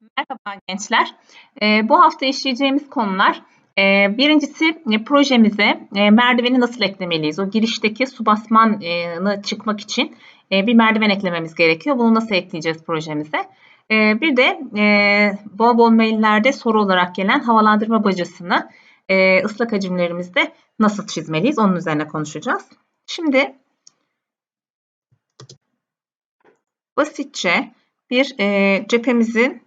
Merhaba gençler. Ee, bu hafta işleyeceğimiz konular e, birincisi e, projemize e, merdiveni nasıl eklemeliyiz? O girişteki su basmanı çıkmak için bir merdiven eklememiz gerekiyor. Bunu nasıl ekleyeceğiz projemize? Bir de bol bol maillerde soru olarak gelen havalandırma bacasını ıslak hacimlerimizde nasıl çizmeliyiz? Onun üzerine konuşacağız. Şimdi basitçe bir cephemizin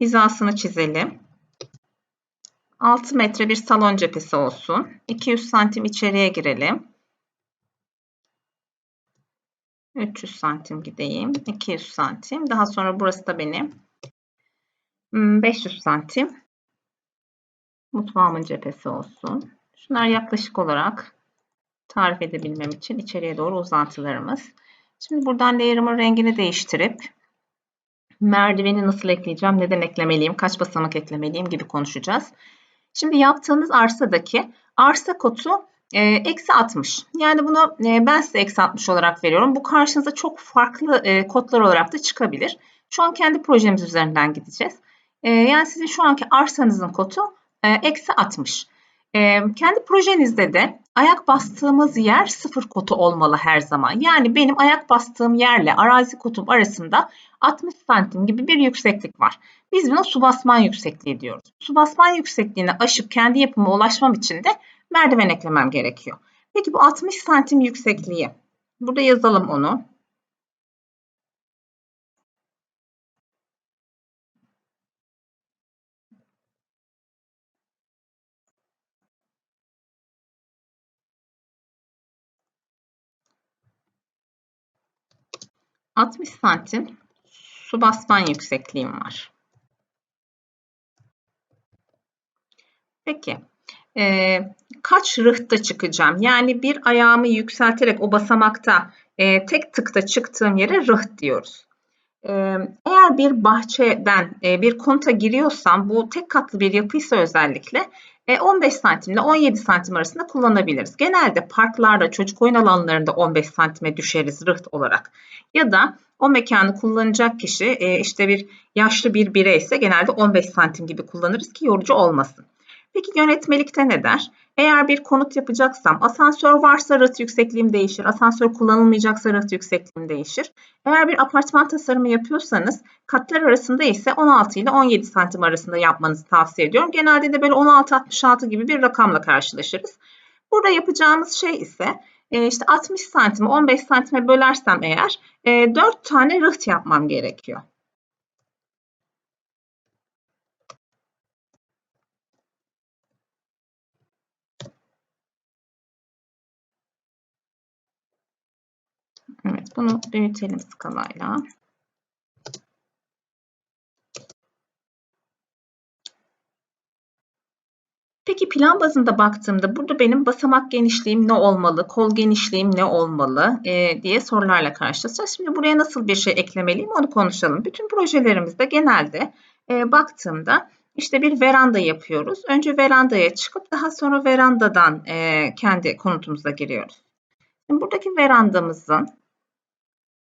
hizasını çizelim. 6 metre bir salon cephesi olsun. 200 santim içeriye girelim. 300 santim gideyim. 200 santim. Daha sonra burası da benim. 500 hmm, santim. Mutfağımın cephesi olsun. Şunlar yaklaşık olarak tarif edebilmem için içeriye doğru uzantılarımız. Şimdi buradan layer'ımın rengini değiştirip merdiveni nasıl ekleyeceğim, neden eklemeliyim, kaç basamak eklemeliyim gibi konuşacağız. Şimdi yaptığınız arsadaki arsa kotu e, eksi 60. Yani bunu e, ben size eksi 60 olarak veriyorum. Bu karşınıza çok farklı e, kodlar olarak da çıkabilir. Şu an kendi projemiz üzerinden gideceğiz. E, yani sizin şu anki arsanızın kotu e, eksi 60. E, kendi projenizde de ayak bastığımız yer sıfır kotu olmalı her zaman. Yani benim ayak bastığım yerle arazi kotum arasında 60 santim gibi bir yükseklik var. Biz buna su basman yüksekliği diyoruz. Su basman yüksekliğini aşıp kendi yapıma ulaşmam için de merdiven eklemem gerekiyor. Peki bu 60 santim yüksekliği. Burada yazalım onu. 60 santim su basman yüksekliğim var. Peki e, kaç rıhta çıkacağım? Yani bir ayağımı yükselterek o basamakta e, tek tıkta çıktığım yere rıht diyoruz. E, eğer bir bahçeden e, bir konta giriyorsam bu tek katlı bir yapıysa özellikle 15 e, santim ile 17 santim arasında kullanabiliriz. Genelde parklarda, çocuk oyun alanlarında 15 santime düşeriz rıht olarak. Ya da o mekanı kullanacak kişi e, işte bir yaşlı bir birey ise genelde 15 santim gibi kullanırız ki yorucu olmasın. Peki yönetmelikte ne der? Eğer bir konut yapacaksam asansör varsa rıht yüksekliğim değişir. Asansör kullanılmayacaksa rıht yüksekliğim değişir. Eğer bir apartman tasarımı yapıyorsanız katlar arasında ise 16 ile 17 santim arasında yapmanızı tavsiye ediyorum. Genelde de böyle 16-66 gibi bir rakamla karşılaşırız. Burada yapacağımız şey ise e, işte 60 santimi 15 santime bölersem eğer 4 e, tane rıht yapmam gerekiyor. Evet, bunu büyütelim skalayla. Peki plan bazında baktığımda burada benim basamak genişliğim ne olmalı, kol genişliğim ne olmalı e, diye sorularla karşılaşacağız. Şimdi buraya nasıl bir şey eklemeliyim onu konuşalım. Bütün projelerimizde genelde e, baktığımda işte bir veranda yapıyoruz. Önce verandaya çıkıp daha sonra verandadan e, kendi konutumuza giriyoruz. Şimdi buradaki verandamızın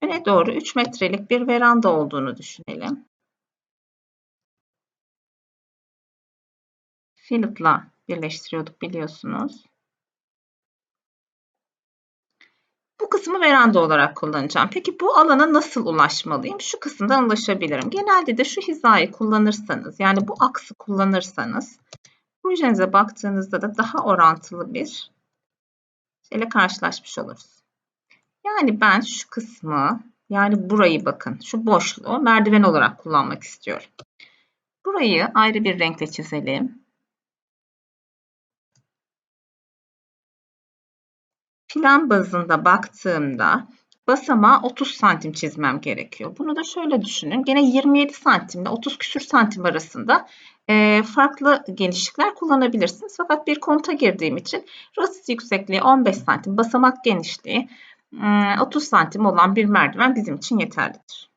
öne doğru 3 metrelik bir veranda olduğunu düşünelim. Fillet'la birleştiriyorduk biliyorsunuz. Bu kısmı veranda olarak kullanacağım. Peki bu alana nasıl ulaşmalıyım? Şu kısımdan ulaşabilirim. Genelde de şu hizayı kullanırsanız, yani bu aksı kullanırsanız projenize baktığınızda da daha orantılı bir şeyle karşılaşmış oluruz. Yani ben şu kısmı, yani burayı bakın, şu boşluğu merdiven olarak kullanmak istiyorum. Burayı ayrı bir renkle çizelim. plan bazında baktığımda basamağa 30 santim çizmem gerekiyor. Bunu da şöyle düşünün. Gene 27 santimle 30 küsür santim arasında e, farklı genişlikler kullanabilirsiniz. Fakat bir konta girdiğim için rasis yüksekliği 15 santim, basamak genişliği 30 santim olan bir merdiven bizim için yeterlidir.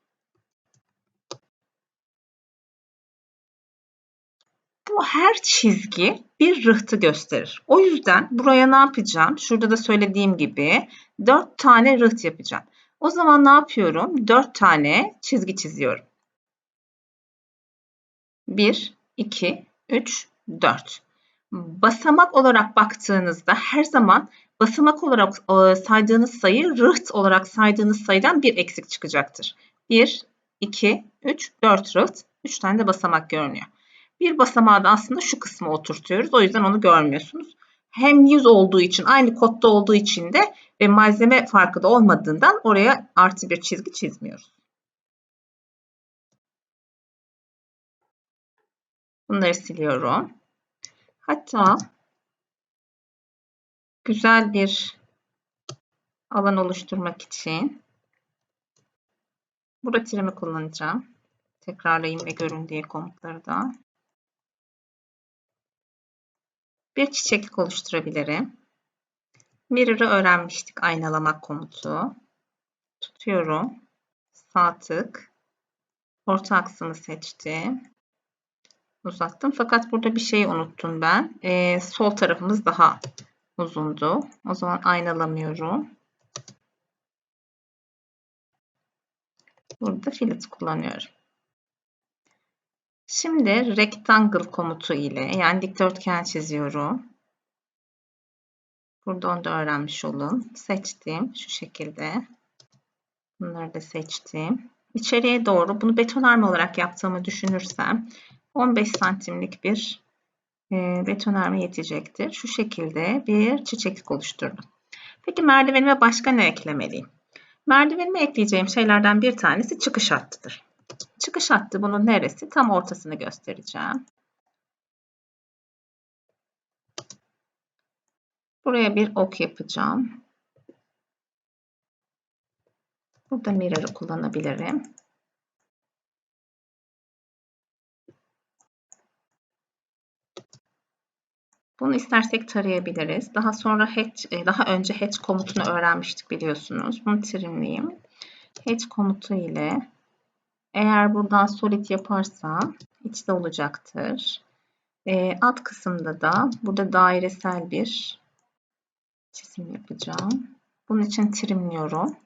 bu her çizgi bir rıhtı gösterir. O yüzden buraya ne yapacağım? Şurada da söylediğim gibi 4 tane rıht yapacağım. O zaman ne yapıyorum? 4 tane çizgi çiziyorum. 1, 2, 3, 4. Basamak olarak baktığınızda her zaman basamak olarak e, saydığınız sayı rıht olarak saydığınız sayıdan bir eksik çıkacaktır. 1, 2, 3, 4 rıht. 3 tane de basamak görünüyor. Bir basamağı da aslında şu kısmı oturtuyoruz. O yüzden onu görmüyorsunuz. Hem 100 olduğu için aynı kodda olduğu için de ve malzeme farkı da olmadığından oraya artı bir çizgi çizmiyoruz. Bunları siliyorum. Hatta güzel bir alan oluşturmak için burada tirimi kullanacağım. Tekrarlayayım ve görün diye komutları da. Bir çiçeklik oluşturabilirim. Mirror'ı öğrenmiştik aynalamak komutu. Tutuyorum. Sağ tık. Orta aksımı seçtim uzattım. Fakat burada bir şey unuttum ben. Ee, sol tarafımız daha uzundu. O zaman aynalamıyorum. Burada fillet kullanıyorum. Şimdi rectangle komutu ile yani dikdörtgen çiziyorum. Burada onu da öğrenmiş olun. Seçtim şu şekilde. Bunları da seçtim. İçeriye doğru bunu betonarme olarak yaptığımı düşünürsem 15 santimlik bir e, betonarme yetecektir. Şu şekilde bir çiçeklik oluşturdum. Peki merdivenime başka ne eklemeliyim? Merdivenime ekleyeceğim şeylerden bir tanesi çıkış hattıdır. Çıkış hattı bunun neresi? Tam ortasını göstereceğim. Buraya bir ok yapacağım. Burada mirror'ı kullanabilirim. Bunu istersek tarayabiliriz. Daha sonra hatch, e, daha önce hatch komutunu öğrenmiştik biliyorsunuz. Bunu trimleyeyim. Hatch komutu ile eğer buradan solid yaparsam içte olacaktır. E, alt kısımda da burada dairesel bir çizim yapacağım. Bunun için trimliyorum.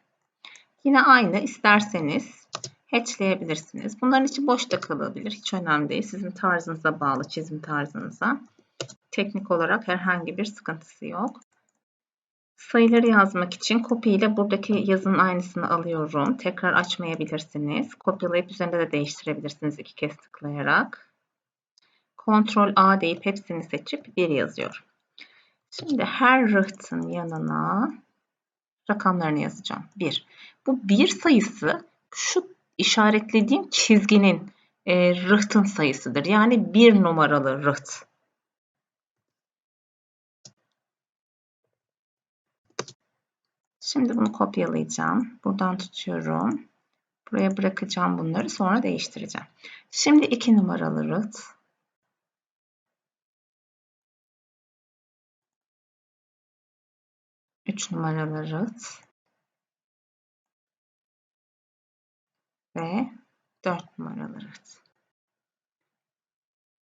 Yine aynı isterseniz hatchleyebilirsiniz. Bunların içi boş da kalabilir. Hiç önemli değil. Sizin tarzınıza bağlı, çizim tarzınıza. Teknik olarak herhangi bir sıkıntısı yok. Sayıları yazmak için copy ile buradaki yazının aynısını alıyorum. Tekrar açmayabilirsiniz. Kopyalayıp üzerinde de değiştirebilirsiniz iki kez tıklayarak. Ctrl A deyip hepsini seçip 1 yazıyorum. Şimdi her rıhtın yanına rakamlarını yazacağım. 1. Bu 1 sayısı şu işaretlediğim çizginin e, rıhtın sayısıdır. Yani 1 numaralı rıht. Şimdi bunu kopyalayacağım. Buradan tutuyorum. Buraya bırakacağım bunları. Sonra değiştireceğim. Şimdi 2 numaralı root. Üç numaralı root. Ve dört numaralı root.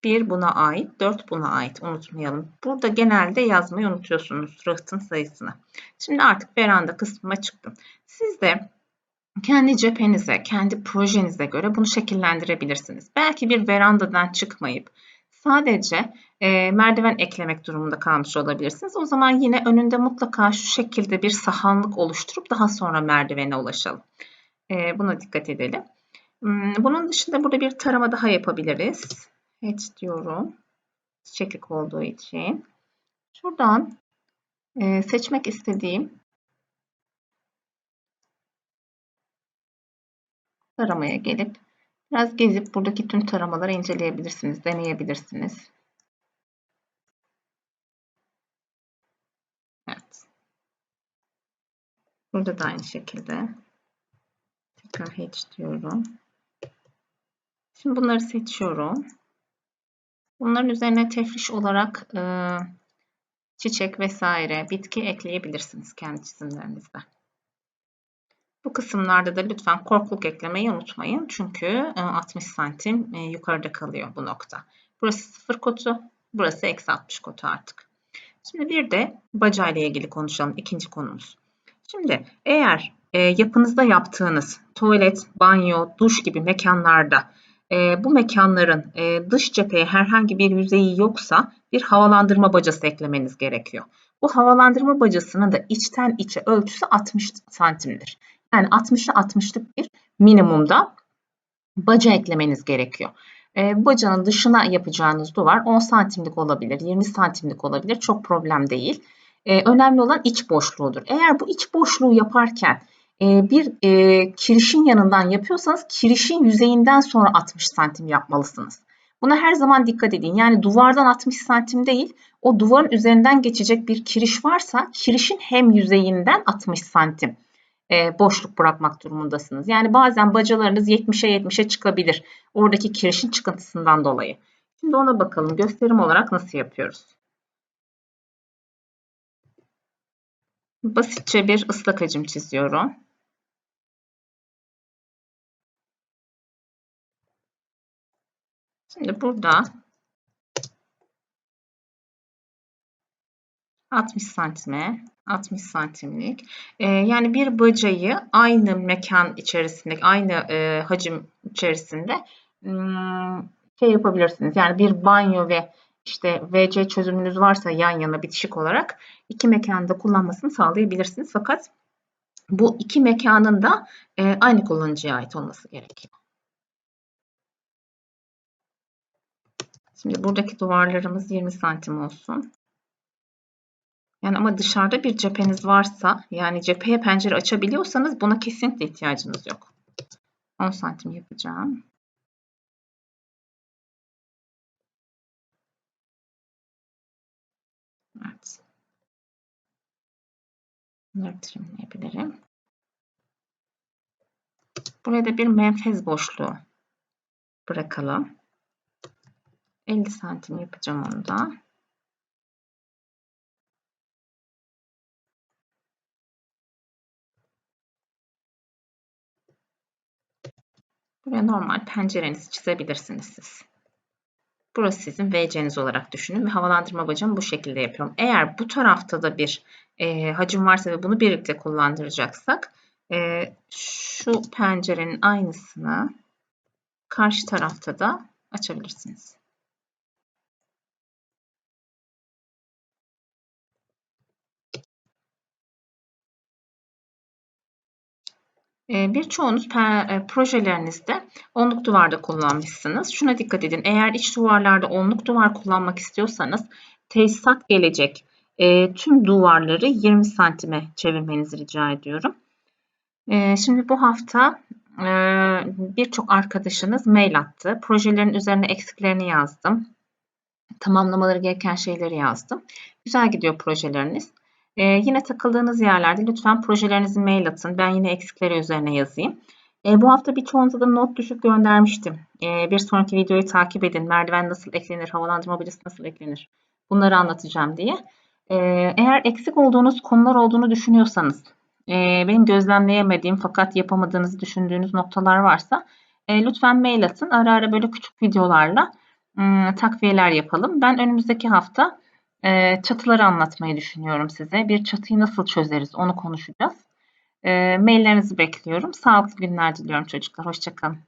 1 buna ait, 4 buna ait unutmayalım. Burada genelde yazmayı unutuyorsunuz rıhtın sayısını. Şimdi artık veranda kısmıma çıktım. Siz de kendi cephenize, kendi projenize göre bunu şekillendirebilirsiniz. Belki bir verandadan çıkmayıp sadece e, merdiven eklemek durumunda kalmış olabilirsiniz. O zaman yine önünde mutlaka şu şekilde bir sahanlık oluşturup daha sonra merdivene ulaşalım. E, buna dikkat edelim. Hmm, bunun dışında burada bir tarama daha yapabiliriz hatch diyorum. Çiçeklik olduğu için. Şuradan e, seçmek istediğim taramaya gelip biraz gezip buradaki tüm taramaları inceleyebilirsiniz, deneyebilirsiniz. Evet. Burada da aynı şekilde tekrar hatch diyorum. Şimdi bunları seçiyorum. Bunların üzerine tefriş olarak e, çiçek vesaire bitki ekleyebilirsiniz kendi çizimlerinizde. Bu kısımlarda da lütfen korkuluk eklemeyi unutmayın. Çünkü 60 e, santim e, yukarıda kalıyor bu nokta. Burası 0 kotu, burası eksi 60 kotu artık. Şimdi bir de bacayla ilgili konuşalım. ikinci konumuz. Şimdi eğer e, yapınızda yaptığınız tuvalet, banyo, duş gibi mekanlarda e, bu mekanların e, dış cepheye herhangi bir yüzeyi yoksa bir havalandırma bacası eklemeniz gerekiyor. Bu havalandırma bacasının da içten içe ölçüsü 60 santimdir. Yani 60'lı 60'lık bir minimumda baca eklemeniz gerekiyor. E, bacanın dışına yapacağınız duvar 10 santimlik olabilir, 20 santimlik olabilir. Çok problem değil. E, önemli olan iç boşluğudur. Eğer bu iç boşluğu yaparken bir e, kirişin yanından yapıyorsanız kirişin yüzeyinden sonra 60 santim yapmalısınız. Buna her zaman dikkat edin. Yani duvardan 60 santim değil, o duvarın üzerinden geçecek bir kiriş varsa kirişin hem yüzeyinden 60 santim e, boşluk bırakmak durumundasınız. Yani bazen bacalarınız 70'e 70'e çıkabilir. Oradaki kirişin çıkıntısından dolayı. Şimdi ona bakalım. Gösterim olarak nasıl yapıyoruz? Basitçe bir ıslak hacim çiziyorum. Şimdi burada 60 santime 60 santimlik. E, yani bir bacayı aynı mekan içerisinde, aynı e, hacim içerisinde hmm, şey yapabilirsiniz. Yani bir banyo ve işte VC çözümünüz varsa yan yana bitişik olarak iki mekanda kullanmasını sağlayabilirsiniz. Fakat bu iki mekanın da e, aynı kullanıcıya ait olması gerekiyor. Şimdi buradaki duvarlarımız 20 santim olsun. Yani ama dışarıda bir cepheniz varsa yani cepheye pencere açabiliyorsanız buna kesinlikle ihtiyacınız yok. 10 santim yapacağım. Evet. Bunları trimleyebilirim. Buraya da bir menfez boşluğu bırakalım. 50 santim yapacağım onu da. Buraya normal pencerenizi çizebilirsiniz siz. Burası sizin VC'niz olarak düşünün ve havalandırma bacamı bu şekilde yapıyorum. Eğer bu tarafta da bir e, hacim varsa ve bunu birlikte kullandıracaksak e, şu pencerenin aynısını karşı tarafta da açabilirsiniz. Birçoğunuz e, projelerinizde onluk duvarda kullanmışsınız. Şuna dikkat edin. Eğer iç duvarlarda onluk duvar kullanmak istiyorsanız tesisat gelecek e, tüm duvarları 20 santime çevirmenizi rica ediyorum. E, şimdi bu hafta birçok arkadaşınız mail attı. Projelerin üzerine eksiklerini yazdım. Tamamlamaları gereken şeyleri yazdım. Güzel gidiyor projeleriniz. Ee, yine takıldığınız yerlerde lütfen projelerinizi mail atın. Ben yine eksikleri üzerine yazayım. E, bu hafta birçoğunuza da not düşük göndermiştim. E, bir sonraki videoyu takip edin. Merdiven nasıl eklenir, havalandırma birisi nasıl eklenir? Bunları anlatacağım diye. E, eğer eksik olduğunuz konular olduğunu düşünüyorsanız, e, benim gözlemleyemediğim fakat yapamadığınızı düşündüğünüz noktalar varsa e, lütfen mail atın. Ara ara böyle küçük videolarla e, takviyeler yapalım. Ben önümüzdeki hafta e, çatıları anlatmayı düşünüyorum size. Bir çatıyı nasıl çözeriz onu konuşacağız. E, maillerinizi bekliyorum. Sağlıklı günler diliyorum çocuklar. Hoşçakalın.